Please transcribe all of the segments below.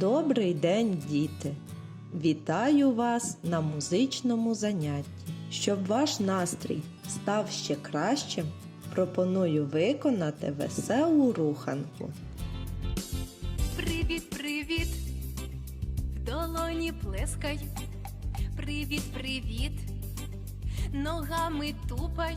Добрий день, діти! Вітаю вас на музичному занятті. Щоб ваш настрій став ще кращим, пропоную виконати веселу руханку. Привіт, привіт, в долоні плескай. Привіт, привіт, ногами тупай,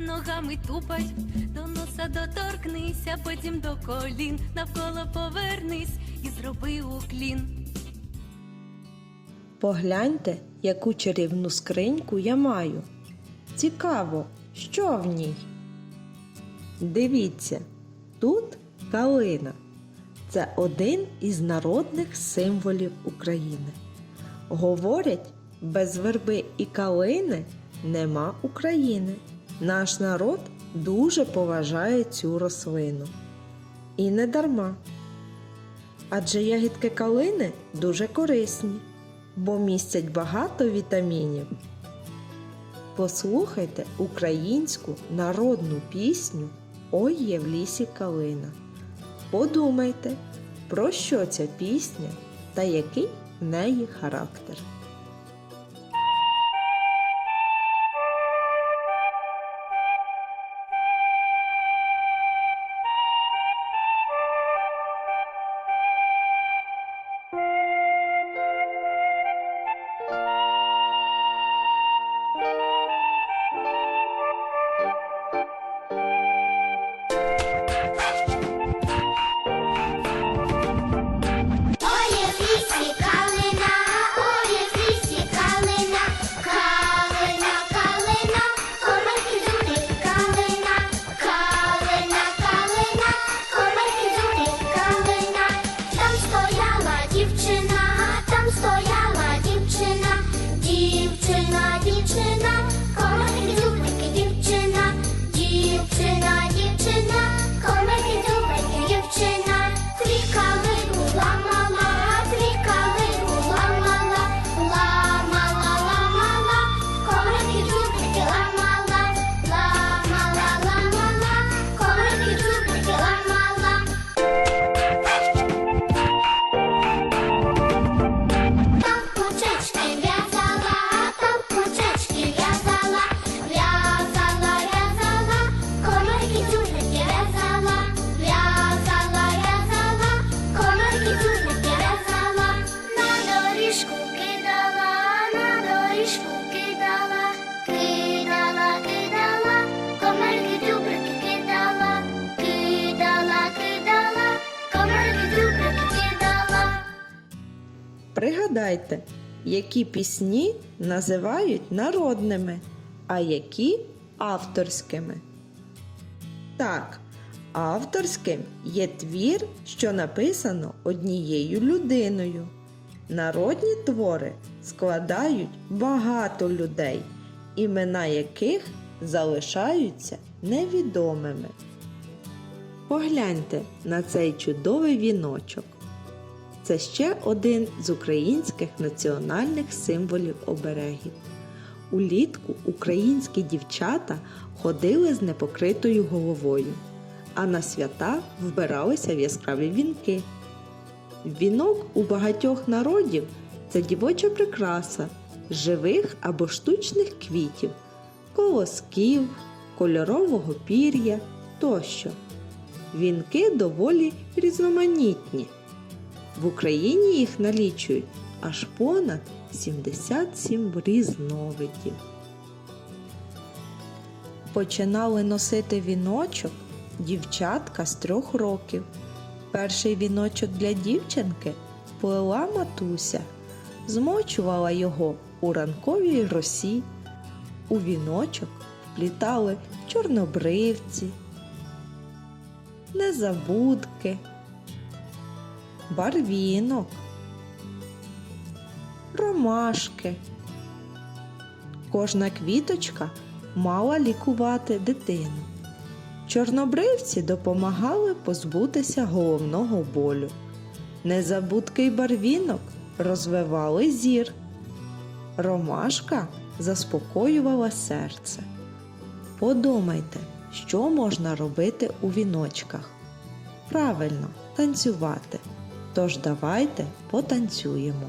ногами тупай, до носа доторкнись, а потім до колін, навколо повернись і зроби уклін. Погляньте, яку чарівну скриньку я маю. Цікаво, що в ній? Дивіться, тут калина. Це один із народних символів України. Говорять, без верби і калини нема України. Наш народ дуже поважає цю рослину. І не дарма. Адже ягідки калини дуже корисні, бо містять багато вітамінів. Послухайте українську народну пісню Ой є в лісі калина. Подумайте, про що ця пісня та який в неї характер. Пригадайте, які пісні називають народними, а які авторськими. Так, авторським є твір, що написано однією людиною. Народні твори складають багато людей, імена яких залишаються невідомими. Погляньте на цей чудовий віночок. Це ще один з українських національних символів оберегів. Улітку українські дівчата ходили з непокритою головою, а на свята вбиралися в яскраві вінки. Вінок у багатьох народів це дівоча прикраса живих або штучних квітів, колосків, кольорового пір'я тощо. Вінки доволі різноманітні. В Україні їх налічують аж понад 77 різновидів. Починали носити віночок дівчатка з трьох років. Перший віночок для дівчинки плела матуся, змочувала його у ранковій росі. У віночок вплітали чорнобривці, незабудки, барвінок, ромашки. Кожна квіточка мала лікувати дитину. Чорнобривці допомагали позбутися головного болю. Незабудки й барвінок розвивали зір. Ромашка заспокоювала серце. Подумайте, що можна робити у віночках. Правильно, танцювати. Тож давайте потанцюємо.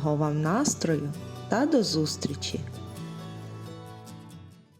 Гарного вам настрою та до зустрічі!